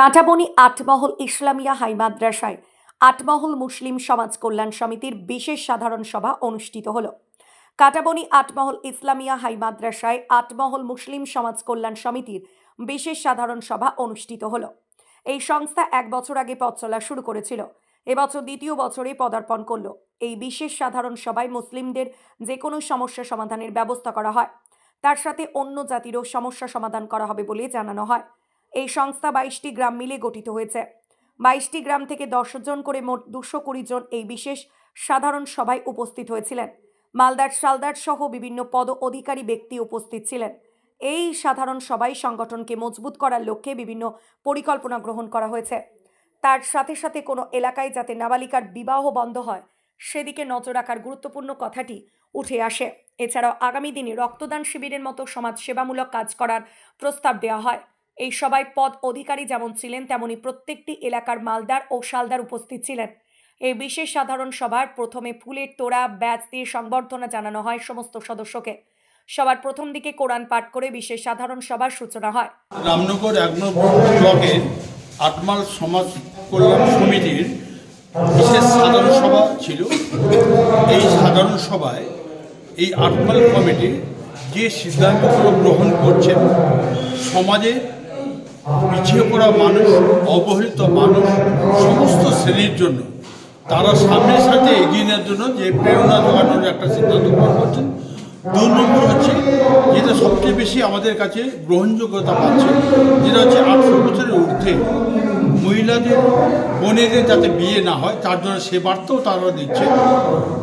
কাঁটাবনি আটমহল Islamia high মাদ্রাসায় আটমহল মুসলিম সমাজ কল্যাণ সমিতির বিশেষ সাধারণ সভা অনুষ্ঠিত হল। কাঁটাবনি আটমহল ইসলামিয়া হাই মাদ্রাসায় আটমহল মুসলিম সমাজ কল্যাণ সমিতির বিশেষ সাধারণ সভা অনুষ্ঠিত হল। এই সংস্থা এক বছর আগে পথ চলা শুরু করেছিল। এবছর দ্বিতীয় বছরে পদার্পণ করল। এই বিশেষ সাধারণ সভায় মুসলিমদের যে কোনো সমস্যা সমাধানের ব্যবস্থা করা হয়। তার সাথে অন্য জাতিরও সমস্যা সমাধান করা হবে বলে জানানো হয়। এই সংস্থা বাইশটি গ্রাম মিলে গঠিত হয়েছে। বাইশটি গ্রাম থেকে দশ জন করে মোট দুশো কুড়ি জন এই বিশেষ সাধারণ সভায় উপস্থিত হয়েছিলেন। মালদার সালদার সহ বিভিন্ন পদ অধিকারী ব্যক্তি উপস্থিত ছিলেন। এই সাধারণ সভায় সংগঠনকে মজবুত করার লক্ষ্যে বিভিন্ন পরিকল্পনা গ্রহণ করা হয়েছে। তার সাথে সাথে কোনো এলাকায় যাতে নাবালিকার বিবাহ বন্ধ হয়, সেদিকে নজর রাখার গুরুত্বপূর্ণ কথাটি উঠে আসে। এছাড়াও আগামী দিনে রক্তদান শিবিরের মতো সমাজ সেবামূলক কাজ করার প্রস্তাব দেওয়া হয়। এই সবাই পদ অধিকারী যেমন ছিলেন, তেমনি প্রত্যেকটি এলাকার মালদার ও শালদার উপস্থিত ছিলেন। এই বিশেষ সাধারণ সভার প্রথমে ফুলের তোড়া ব্যাচ দিয়ে সংবর্ধনা জানানো হয় সমস্ত সদস্যকে। সবার প্রথম দিকে কোরআন পাঠ করে বিশেষ সাধারণ সভার সূচনা হয়। রামনগর এক ব্লকের আটমাল সমাজ কল্যাণ সমিতির বিশেষ সাধারণ সভা ছিল। এই সাধারণ সভায় এই আটমাল কমিটি যে সিদ্ধান্তগুলো গ্রহণ করছেন সমাজে পিছিয়ে পড়া মানুষ, অবহেলিত মানুষ সমস্ত শ্রেণির জন্য তারা সামনের সাথে এগিয়ে নেওয়ার জন্য যে প্রেরণা জোগানোর একটা সিদ্ধান্ত গ্রহণ করছেন। দু নম্বর হচ্ছে, যেটা সবচেয়ে বেশি আমাদের কাছে গ্রহণযোগ্যতা পাচ্ছে, যেটা হচ্ছে আঠেরো বছরের ঊর্ধ্বে মহিলাদের, বোনেদের যাতে বিয়ে না হয়, তার জন্য সে বার্তাও তারা দিচ্ছে।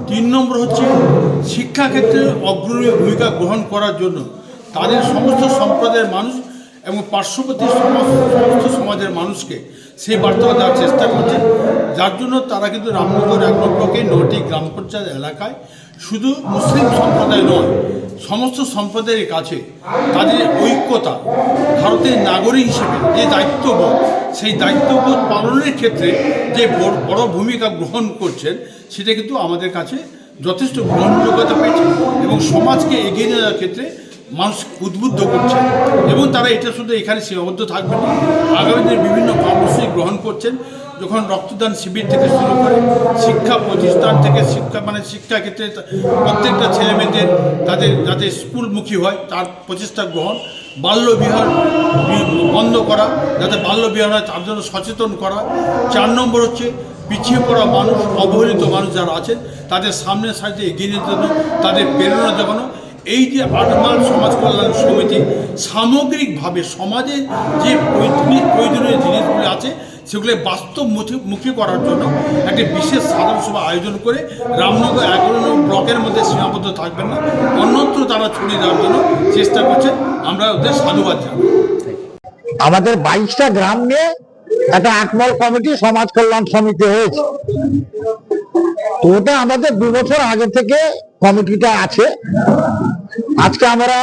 তিন নম্বর হচ্ছে, শিক্ষাক্ষেত্রে অগ্রণী ভূমিকা গ্রহণ করার জন্য তাদের সমস্ত সম্প্রদায়ের মানুষ এবং পার্শ্ববর্তী সমস্ত সমাজের মানুষকে সেই বার্তা দেওয়ার চেষ্টা করছেন যার জন্য তারা কিন্তু রামনগর এক নম্বরকে নটি গ্রাম পঞ্চায়েত এলাকায় শুধু মুসলিম সম্প্রদায় নয়, সমস্ত সম্প্রদায়ের কাছে তাদের ঐক্যতা ভারতের নাগরিক হিসেবে যে দায়িত্ববোধ, সেই দায়িত্ববোধ পালনের ক্ষেত্রে যে বড় ভূমিকা গ্রহণ করছেন, সেটা কিন্তু আমাদের কাছে যথেষ্ট গ্রহণযোগ্যতা পেয়েছে এবং সমাজকে এগিয়ে নেওয়ার ক্ষেত্রে মানুষ উদ্বুদ্ধ করছেন এবং তারা এটা শুধু এখানে সীমাবদ্ধ থাকবেন আগামী দিনে বিভিন্ন কর্মসূচি গ্রহণ করছেন। যখন রক্তদান শিবির থেকে শুরু করে শিক্ষা প্রতিষ্ঠান থেকে শিক্ষা মানে শিক্ষা ক্ষেত্রে প্রত্যেকটা ছেলেমেয়েদের তাদের, যাতে স্কুলমুখী হয়, তার প্রচেষ্টা গ্রহণ। বাল্যবিহার বন্ধ করা, যাতে বাল্যবিহার হয়, তার জন্য সচেতন করা। চার নম্বর হচ্ছে পিছিয়ে পড়া মানুষ, অবহেলিত মানুষ যারা আছেন, তাদের সামনের সাইডে এগিয়ে জন্য তাদের প্রেরণা জাগানো এই যে আটমাল সমাজ কল্যাণ সমিতি সামগ্রিকভাবে সমাজে যে প্রয়োজনীয় জিনিসগুলি আছে, সেগুলো বাস্তব মুখী- করার জন্য একটি বিশেষ সাধারণ সভা আয়োজন করে রামনগর এগারো ব্লকের মধ্যে সীমাবদ্ধ থাকবেন না। অন্যত্র তারা ছড়িয়ে দেওয়ার জন্য চেষ্টা করছে, আমরা ওদের সাধুবাদ জানাই আমাদের বাইশটা গ্রাম নিয়ে একটা আটমল কমিটি সমাজ কল্যাণ সমিতি হয়েছে। তো ওটা আমাদের দু বছর আগে থেকে কমিটিটা আছে। আজকে আমরা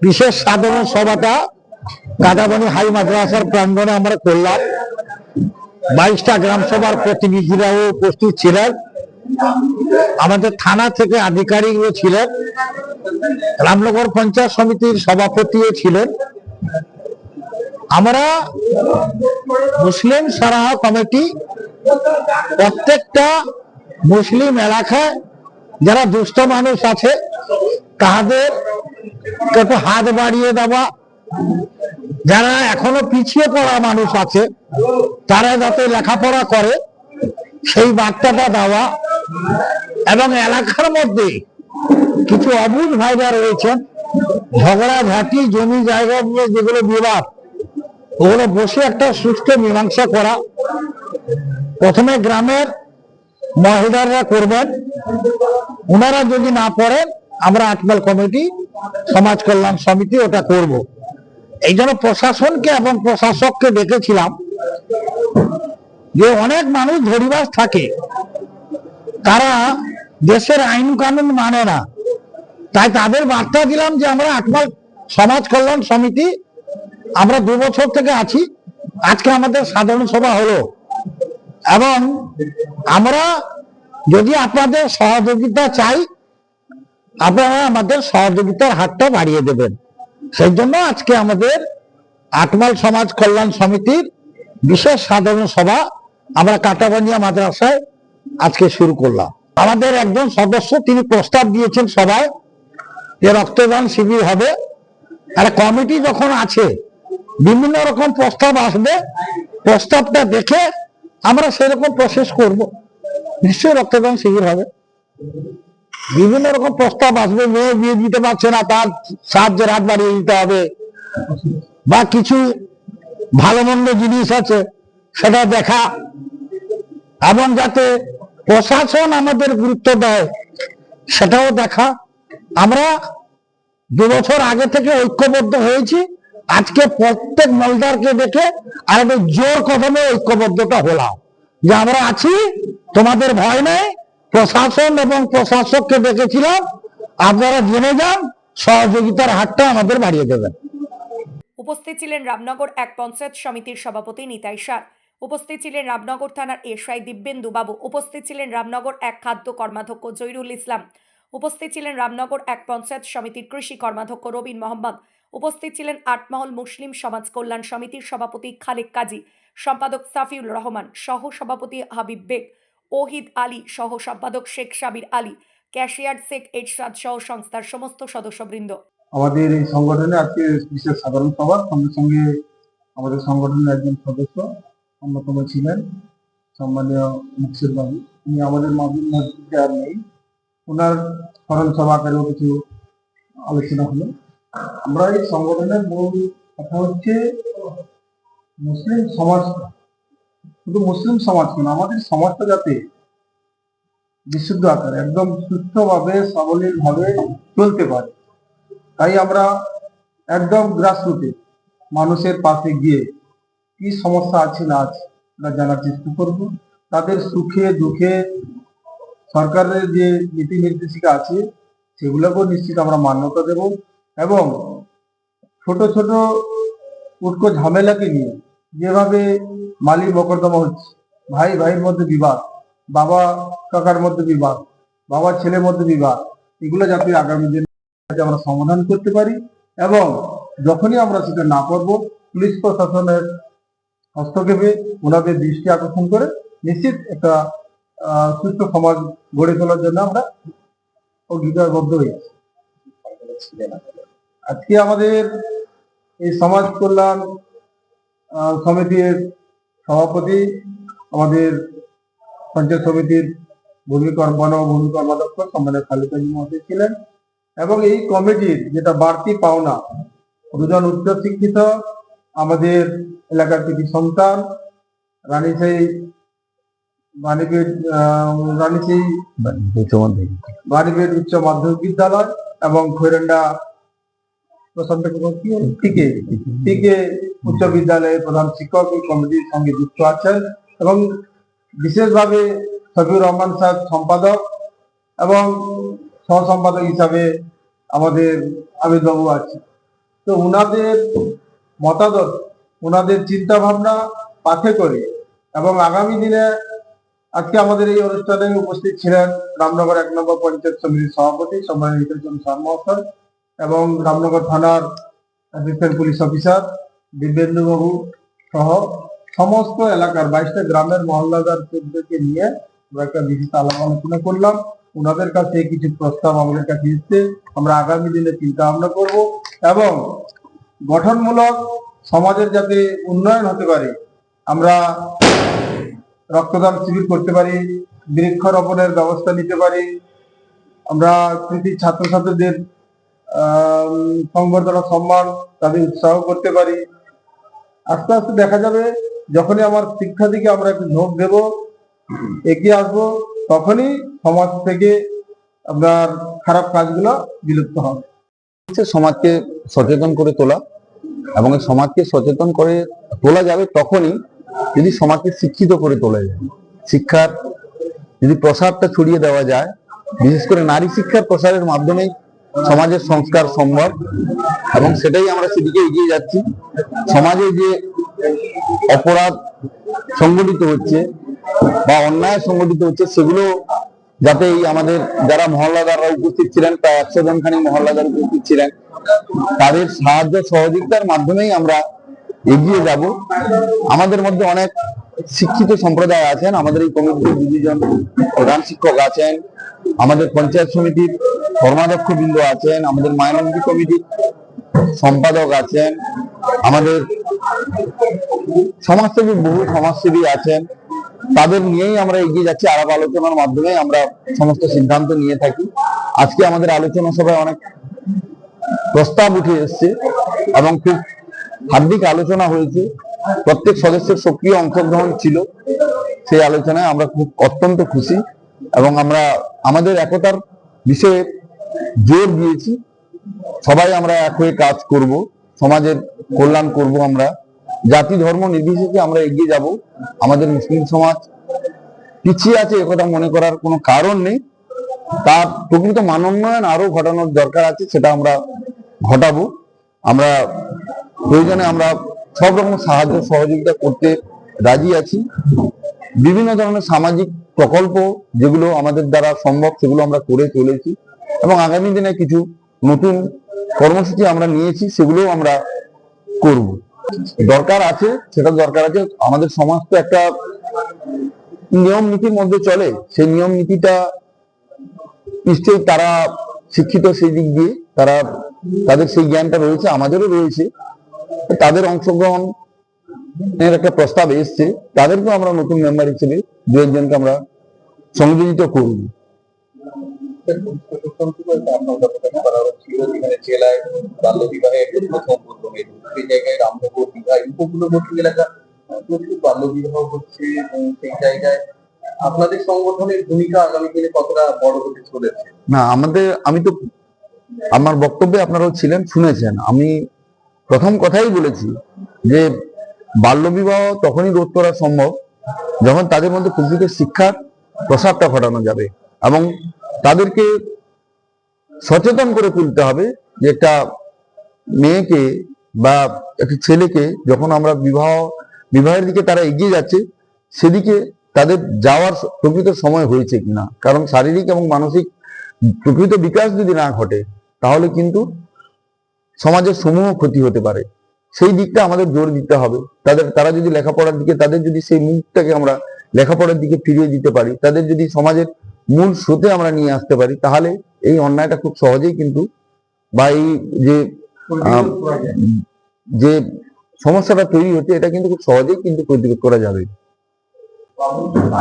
বিশেষ সাধারণ সভাটা কাদাবনি হাই মাদ্রাসার প্রাঙ্গণে আমরা করলাম। বাইশটা গ্রাম সভার প্রতিনিধিরাও উপস্থিত ছিলেন। আমাদের থানা থেকে আধিকারিকও ছিলেন। রামনগর পঞ্চায়েত সমিতির সভাপতিও ছিলেন। আমরা মুসলিম সারাহা কমিটি প্রত্যেকটা মুসলিম এলাকায় যারা দুস্থ মানুষ আছে তাদের একটু হাত বাড়িয়ে দেওয়া, যারা এখনও পিছিয়ে পড়া মানুষ আছে, তারা যাতে লেখাপড়া করে, সেই বার্তাটা দেওয়া এবং এলাকার মধ্যে কিছু অবুধ ভাইরা রয়েছেন ঝগড়া ঝাঁটি জমি জায়গা নিয়ে যেগুলো বিবাদ, ওগুলো বসে একটা সুষ্ঠু মীমাংসা করা, প্রথমে গ্রামের মহিলারা করবেন, ওনারা যদি না পড়েন আমরা আটমাল কমিটি, সমাজ কল্যাণ সমিতি, ওটা করব। এই জন্য প্রশাসনকে এবং প্রশাসককে ডেকেছিলাম যে অনেক মানুষ ধরিবাস থাকে। তারা দেশের আইন কানুন মানে না। তাই তাদের বার্তা দিলাম যে আমরা আটমাল সমাজ কল্যাণ সমিতি, আমরা দু বছর থেকে আছি। আজকে আমাদের সাধারণ সভা হলো। এবং আমরা যদি আপনাদের সহযোগিতা চাই আপনারা আমাদের সহযোগিতার হাতটা বাড়িয়ে দেবেন। সেই জন্য আজকে আমাদের আটমাল সমাজ কল্যাণ সমিতির বিশেষ সাধারণ সভা আমরা কাটাবানিয়া মাদ্রাসায় আজকে শুরু করলাম। আমাদের একজন সদস্য, তিনি প্রস্তাব দিয়েছেন সবাই যে রক্তদান শিবির হবে। আর কমিটি যখন আছে, বিভিন্ন রকম প্রস্তাব আসবে। প্রস্তাবটা দেখে আমরা সেরকম প্রসেস করব। নিশ্চয়ই রক্তদান শিবির হবে। বিভিন্ন রকম প্রস্তাব আসবে, মেয়ে বিয়ে দিতে পারছে না, তার সাহায্যের হাত বাড়িয়ে দিতে হবে। বা কিছু ভালো মন্দ জিনিস আছে, সেটা দেখা। এবং যাতে প্রশাসন আমাদের গুরুত্ব দেয়, সেটাও দেখা। আমরা দু বছর আগে থেকে ঐক্যবদ্ধ হয়েছি, আজকে প্রত্যেক মলদারকে দেখে আর জোর কদমে ঐক্যবদ্ধতা হলাম। যে আমরা আছি, তোমাদের ভয় নেই প্রশাসন এবং প্রশাসককে দেখেছিলাম আপনারা জেনে যান, সহযোগিতার হাতটা আমাদের বাড়িয়ে দেবেন। উপস্থিত ছিলেন রামনগর এক পঞ্চায়েত সমিতির সভাপতি নিতাই সার। উপস্থিত ছিলেন রামনগর থানার এসআই দিব্যেন্দু বাবু। উপস্থিত ছিলেন রামনগর এক খাদ্য কর্মাধ্যক্ষ জহিরুল ইসলাম। উপস্থিত ছিলেন রামনগর এক পঞ্চায়েত সমিতির কৃষি কর্মাধ্যক্ষ রবিন মোহাম্মদ। উপস্থিত ছিলেন আটমহল মুসলিম সমাজ কল্যাণ সমিতির সভাপতি খালেক কাজী। সম্পাদক সাফিউল রহমান সহ সভাপতি হাবিব বেগ। ওহিদ আলী সহ সম্পাদক শেখ সাবির আলী, ক্যাশিয়ার শেখ এরশাদ সহ সংস্থার সমস্ত সদস্যবৃন্দ। আমাদের এই সংগঠনে আজকে বিশেষ সাধারণ সভা, সঙ্গে সঙ্গে আমাদের সংগঠনের একজন সদস্য অন্যতম ছিলেন সম্মানীয় মুকসির বাবু। উনি আমাদের মাঝে মসজিদে আর নেই। ওনার স্মরণ সভা আকারেও কিছু আলোচনা হলো। আমরা এই সংগঠনের মূল কথা হচ্ছে মুসলিম সমাজ শুধু মুসলিম সমাজ কেন আমাদের সমাজটা যাতে বিশুদ্ধ আকারে, একদম সুস্থভাবে সাবলীল ভাবে চলতে পারে। তাই আমরা একদম গ্রাসরুটে মানুষের পাশে গিয়ে কি সমস্যা আছে না আছে আমরা জানার চেষ্টা করব। তাদের সুখে, দুঃখে সরকারের যে নীতি নির্দেশিকা আছে, সেগুলোকেও নিশ্চিত আমরা মান্যতা দেব এবং ছোট ছোট উটকো ঝামেলাকে নিয়ে যেভাবে মালি মকদ্দমা হচ্ছে, ভাই, ভাইয়ের মধ্যে বিবাদ, বাবা কাকার মধ্যে বিবাদ, বাবা ছেলের মধ্যে বিবাদ, এগুলো যাতে আগামী দিনে আমরা সমাধান করতে পারি এবং যখনই আমরা সেটা না করব, পুলিশ প্রশাসনের হস্তক্ষেপে ওনাদের দৃষ্টি আকর্ষণ করে নিশ্চিত একটা সুস্থ সমাজ গড়ে তোলার জন্য আমরা অঙ্গীকারবদ্ধ হয়েছি। আজকে আমাদের এই সমাজ কল্যাণ সমিতির সভাপতি আমাদের পঞ্চায়েত সমিতির ভূমি কর্ম বন ভূমি কর্মাধ্যক্ষ সম্মানের খালিকাজি মহাশয় ছিলেন এবং এই কমিটির যেটা বাড়তি পাওনা দুজন উচ্চ শিক্ষিত আমাদের এলাকার কিছু সন্তান রানীশাহী বাণীপীঠ আহ, রানীশাহী বাণীপীঠ উচ্চ মাধ্যমিক। বিদ্যালয় এবং খৈরান্ডা প্রশান্ত টিকে টিকে উচ্চ বিদ্যালয়ের প্রধান শিক্ষক এই কমিটির সঙ্গে যুক্ত আছেন এবং বিশেষভাবে শফিউর রহমান সাহেব সম্পাদক এবং সহ সম্পাদক হিসাবে আমাদের আবিদ আছে। তো উনাদের মতাদর্শ, উনাদের চিন্তা ভাবনা পাথে করে এবং আগামী দিনে আজকে আমাদের এই অনুষ্ঠানে উপস্থিত ছিলেন রামনগর এক নম্বর পঞ্চায়েত সমিতির সভাপতি সম্মানিত মহাশয়। এবং রামনগর থানার অ্যাসিস্ট্যান্ট পুলিশ অফিসার দিব্যেন্দু বাবু সহ সমস্ত এলাকার বাইশটা গ্রামের মহল্লাদারদেরকে নিয়ে আমরা একটা বিশেষ আলাপ আলোচনা করলাম। ওনাদের কাছে কিছু প্রস্তাব আমাদের কাছে এসছে। আমরা আগামী দিনে চিন্তা ভাবনা করব এবং গঠনমূলক সমাজের যাতে উন্নয়ন হতে পারে, আমরা রক্তদান শিবির করতে পারি, বৃক্ষরোপণের ব্যবস্থা নিতে পারি। আমরা কৃতি ছাত্রছাত্রীদের সংবর্ধনা, সম্মান তাদের উৎসাহ করতে পারি। আস্তে আস্তে দেখা যাবে, যখনই আমার শিক্ষা দিকে আমরা একটু ঝোঁক দেব, এগিয়ে আসব, তখনই সমাজ থেকে আপনার খারাপ কাজগুলো বিলুপ্ত হবে। সমাজকে সচেতন করে তোলা এবং সমাজকে সচেতন করে তোলা যাবে তখনই যদি সমাজকে শিক্ষিত করে তোলা যায়। শিক্ষার যদি প্রসারটা ছড়িয়ে দেওয়া যায়, বিশেষ করে নারী শিক্ষার প্রসারের মাধ্যমেই সমাজের সংস্কার সম্ভব এবং সেটাই আমরা সেদিকে এগিয়ে যাচ্ছি। সমাজে যে অপরাধ সংগঠিত হচ্ছে বা অন্যায় সংগঠিত হচ্ছে, সেগুলো যাতে এই আমাদের যারা মহল্লাদাররা উপস্থিত ছিলেন, প্রায় একশো জন খানি মহল্লাদার উপস্থিত ছিলেন, তাদের সাহায্য সহযোগিতার মাধ্যমেই আমরা এগিয়ে যাব। আমাদের মধ্যে অনেক শিক্ষিত সম্প্রদায় আছেন, আমাদের এই কমিটিতে দুজন প্রধান শিক্ষক আছেন, আমাদের পঞ্চায়েত সমিতির কর্মাধ্যক্ষ বৃন্দ আছেন, আমাদের মাইনরিটি কমিটির সম্পাদক আছেন, আমাদের সমাজসেবী, বহু সমাজসেবী আছেন। তাদের নিয়েই আমরা এগিয়ে যাচ্ছি আলাপ আলোচনার মাধ্যমে আমরা সমস্ত সিদ্ধান্ত নিয়ে থাকি। আজকে আমাদের আলোচনা সভায় অনেক প্রস্তাব উঠে এসছে এবং খুব হার্দিক আলোচনা হয়েছে। প্রত্যেক সদস্যের সক্রিয় অংশগ্রহণ ছিল। সেই আলোচনায় আমরা খুব অত্যন্ত খুশি এবং আমরা আমাদের একতার বিষয়ে জোর দিয়েছি। সবাই আমরা এক হয়ে কাজ করব, সমাজের কল্যাণ করব আমরা। জাতি, ধর্ম নির্বিশেষে আমরা এগিয়ে যাব। আমাদের মুসলিম সমাজ পিছিয়ে আছে একথা মনে করার কোনো কারণ নেই। তার প্রকৃত মানোন্নয়ন আরও ঘটানোর দরকার আছে, সেটা আমরা ঘটাবো। আমরা প্রয়োজনে আমরা সব রকম সাহায্য সহযোগিতা করতে রাজি আছি। বিভিন্ন ধরনের সামাজিক প্রকল্প যেগুলো আমাদের দ্বারা সম্ভব, সেগুলো আমরা করে চলেছি এবং আগামী দিনে কিছু নতুন কর্মসূচি আমরা নিয়েছি, সেগুলোও আমরা করব। দরকার আছে, সেটা দরকার আছে, আমাদের সমাজ তো একটা নিয়ম নীতির মধ্যে চলে, সেই নিয়ম নীতিটা নিশ্চয়ই তারা শিক্ষিত সেই দিক দিয়ে, তারা, তাদের সেই জ্ঞানটা রয়েছে, আমাদেরও রয়েছে। তাদের অংশগ্রহণ এর একটা প্রস্তাব এসছে। তাদেরকেও আমরা নতুন মেম্বার হিসেবে দু একজনকে আমরা সংযোজিত করব। জেলায় বাল্য বিবাহের প্রথম প্রথমে সেই জায়গায় রামনগর দীঘা উপকূলবর্তী এলাকা প্রচুর বাল্য বিবাহ হচ্ছে এবং সেই জায়গায় আপনাদের সংগঠনের ভূমিকা আগামী দিনে কতটা বড় হতে চলেছে? না আমাদের আমি তো আমার বক্তব্যে আপনারাও ছিলেন শুনেছেন। আমি প্রথম কথাই বলেছি যে বাল্যবিবাহ তখনই রোধ করা সম্ভব যখন তাদের মধ্যে প্রকৃত শিক্ষার প্রসারটা ঘটানো যাবে এবং তাদেরকে সচেতন করে তুলতে হবে যে একটা মেয়েকে বা একটা ছেলেকে যখন আমরা বিবাহ, বিবাহের দিকে তারা এগিয়ে যাচ্ছে, সেদিকে তাদের যাওয়ার প্রকৃত সময় হয়েছে কিনা? কারণ শারীরিক এবং মানসিক প্রকৃত বিকাশ যদি না ঘটে, তাহলে কিন্তু সমাজের সমূহ ক্ষতি হতে পারে। সেই দিকটা আমাদের জোর দিতে হবে। তাদের, তারা যদি লেখাপড়ার দিকে, তাদের যদি সেই মুখটাকে আমরা লেখাপড়ার দিকে ফিরিয়ে দিতে পারি, তাদের যদি সমাজের মূল স্রোতে আমরা নিয়ে আসতে পারি, তাহলে এই অন্যায়টা খুব সহজেই কিন্তু বা এই যে যে সমস্যাটা তৈরি হচ্ছে, এটা কিন্তু খুব সহজেই কিন্তু প্রতিরোধ করা যাবে।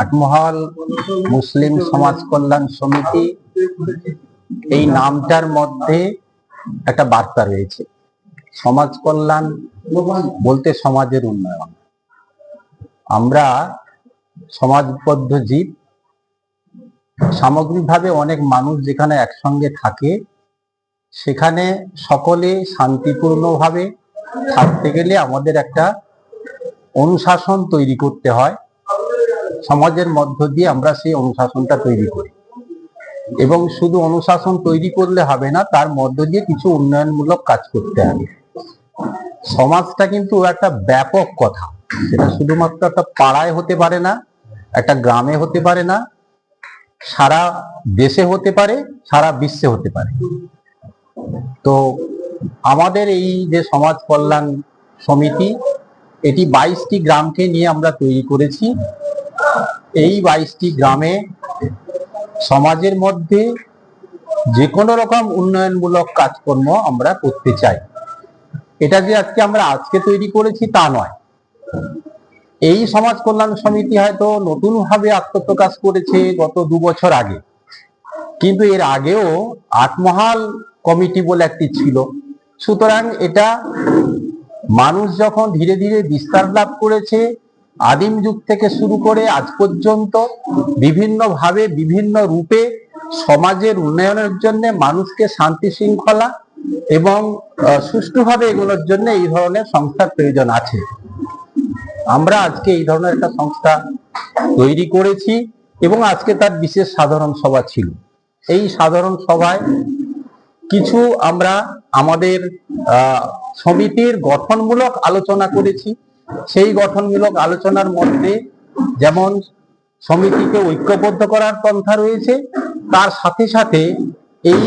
আটমহল মুসলিম সমাজ কল্যাণ সমিতি, এই নামটার মধ্যে একটা বার্তা রয়েছে। সমাজ কল্যাণ বলতে সমাজের উন্নয়ন। আমরা সমাজবদ্ধ জীব। সামগ্রিকভাবে অনেক মানুষ যেখানে একসঙ্গে থাকে, সেখানে সকলে শান্তিপূর্ণভাবে থাকতে গেলে আমাদের একটা অনুশাসন তৈরি করতে হয়। সমাজের মধ্য দিয়ে আমরা সেই অনুশাসনটা তৈরি করি। এবং শুধু অনুশাসন তৈরি করলে হবে না, তার মধ্য দিয়ে কিছু উন্নয়নমূলক কাজ করতে হবে। সমাজটা কিন্তু একটা ব্যাপক কথা। সেটা শুধুমাত্র একটা পাড়ায় হতে পারে না, একটা গ্রামে হতে পারে না, সারা দেশে হতে পারে, সারা বিশ্বে হতে পারে। তো আমাদের এই যে সমাজ কল্যাণ সমিতি, এটি বাইশটি গ্রামকে নিয়ে আমরা তৈরি করেছি। এই বাইশটি গ্রামে সমাজের মধ্যে যে কোনো রকম উন্নয়নমূলক কাজকর্ম আমরা করতে চাই। এটা যে আজকে আমরা আজকে তৈরি করেছি তা নয়। এই সমাজ কল্যাণ সমিতি হয়তো নতুন ভাবে আত্মপ্রকাশ করেছে গত দু বছর আগে। কিন্তু এর আগেও আটমহাল কমিটি বলে একটি ছিল। সুতরাং এটা মানুষ যখন ধীরে ধীরে বিস্তার লাভ করেছে আদিম যুগ থেকে শুরু করে আজ পর্যন্ত বিভিন্ন ভাবে বিভিন্ন রূপে সমাজের উন্নয়নের জন্য মানুষকে শান্তি শৃঙ্খলা এবং সুষ্ঠুভাবে এগুলোর জন্য এই ধরনের সংস্থার প্রয়োজন আছে। আমরা আজকে এই ধরনের একটা সংস্থা তৈরি করেছি এবং আজকে তার বিশেষ সাধারণ সভা ছিল। এই সাধারণ সভায় কিছু আমরা আমাদের সমিতির গঠনমূলক আলোচনা করেছি। সেই গঠনমূলক আলোচনার মধ্যে যেমন সমিতিকে ঐক্যবদ্ধ করার পন্থা রয়েছে, তার সাথে সাথে এই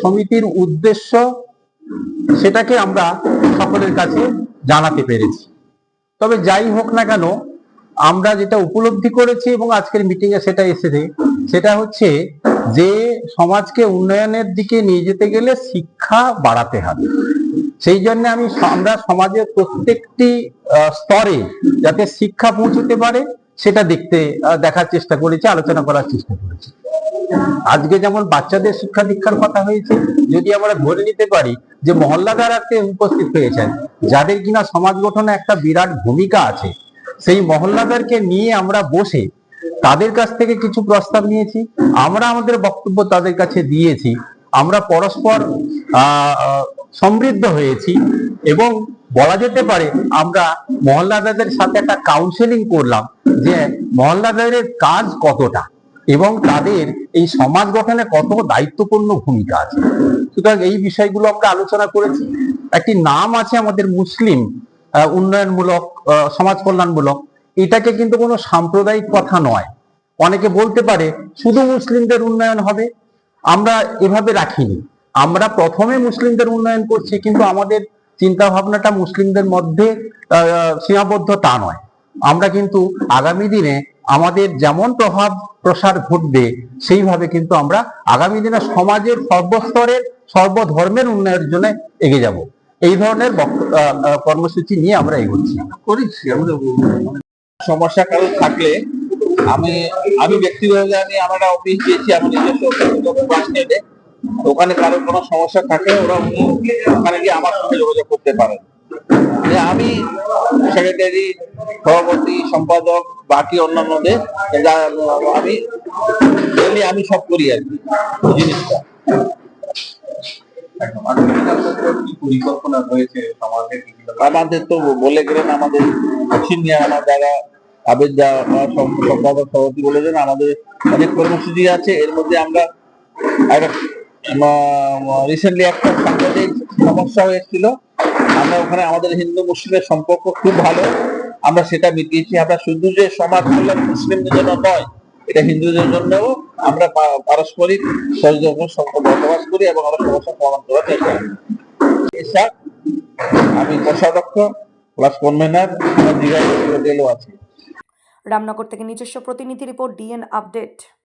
সমিতির উদ্দেশ্য সেটাকে আমরা সকলের কাছে জানাতে পেরেছি। তবে যাই হোক না কেন, আমরা যেটা উপলব্ধি করেছি এবং আজকের মিটিং এ সেটা এসেছে, সেটা হচ্ছে যে সমাজকে উন্নয়নের দিকে নিয়ে যেতে গেলে শিক্ষা বাড়াতে হবে। সেই জন্য আমি আমরা সমাজের প্রত্যেকটি স্তরে যাতে শিক্ষা পৌঁছতে পারে, সেটা দেখতে দেখার চেষ্টা করেছি, আলোচনা করার চেষ্টা করেছি। আজকে যেমন বাচ্চাদের শিক্ষা দীক্ষার কথা হয়েছে, যদি আমরা ধরে নিতে পারি যে মহল্লাদার আজকে উপস্থিত হয়েছেন, যাদের কিনা সমাজ গঠনে একটা বিরাট ভূমিকা আছে, সেই মহল্লাদারকে নিয়ে আমরা বসে তাদের কাছ থেকে কিছু প্রস্তাব নিয়েছি, আমরা আমাদের বক্তব্য তাদের কাছে দিয়েছি, আমরা পরস্পর সমৃদ্ধ হয়েছি এবং বলা যেতে পারে আমরা মহল্লাদারদের সাথে একটা কাউন্সেলিং করলাম যে মহল্লাদারের কাজ কতটা এবং তাদের এই সমাজ গঠনে কত দায়িত্বপূর্ণ ভূমিকা আছে। সুতরাং এই বিষয়গুলো আমরা আলোচনা করেছি। একটি নাম আছে আমাদের মুসলিম উন্নয়নমূলক সমাজ কল্যাণমূলক। এটাকে কিন্তু কোনো সাম্প্রদায়িক কথা নয়। অনেকে বলতে পারে শুধু মুসলিমদের উন্নয়ন হবে, আমরা এভাবে রাখিনি। আমরা প্রথমে মুসলিমদের উন্নয়ন করছি, কিন্তু আমাদের চিন্তা ভাবনাটা মুসলিমদের মধ্যে সীমাবদ্ধ তা নয়। আমরা কিন্তু আগামী দিনে আমাদের যেমন প্রভাব প্রসার ঘটবে, সেইভাবে কিন্তু আমরা আগামী দিনে সমাজের সর্বস্তরের, সর্বধর্মের উন্নয়নের জন্য এগিয়ে যাব। এই ধরনের কর্মসূচি নিয়ে আমরা এগোচ্ছি। করেছি আমাদের সমস্যা কারও থাকলে আমি আমি ব্যক্তিগত জানি আমরা অফিস দিয়েছি, আমি নিজস্ব ওখানে কারোর কোনো সমস্যা থাকে ওরা উনি ওখানে গিয়ে আমার সঙ্গে যোগাযোগ করতে পারেন যে আমি সেক্রেটারি সভাপতি সম্পাদক বাকি অন্যান্যদের যা- আমি আমি সব করি আর কি জিনিসটা। আমাদের তো বলে গেলেন আমাদের সিনিয়র আমার যারা আবেদ যা সম্পাদক সভাপতি বলেছেন আমাদের অনেক কর্মসূচি আছে এর মধ্যে আমরা রিসেন্টলি একটা সাংবাদিক সমস্যা হয়েছিল। আমরা ওখানে আমাদের হিন্দু মুসলিমের সম্পর্ক খুব ভালো। আমরা সেটা মিটিয়েছি। আমরা শুধু যে সমাজ কল্যাণ মুসলিমদের জন্য নয়, এটা হিন্দুদের জন্যও আমরা পারস্পরিক সম্পর্ক বসবাস করি এবং আমরা সমস্যা সমাধান করার চেষ্টা করি। আমি কোষাধ্যক্ষ প্লাস কনভেনার দীঘায় আছে। রামনগর থেকে নিজস্ব প্রতিনিধি রিপোর্ট, ডিএন আপডেট।